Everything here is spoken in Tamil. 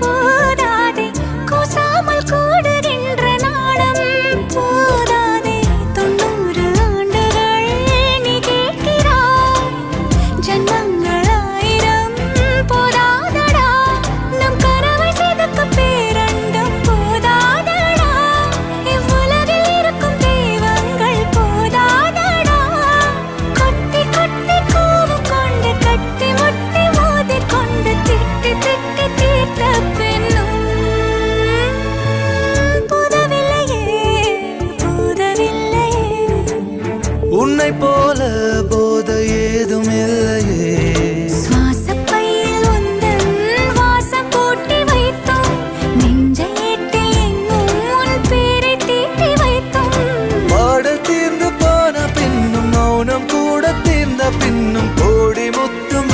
போ உன்னை போல போ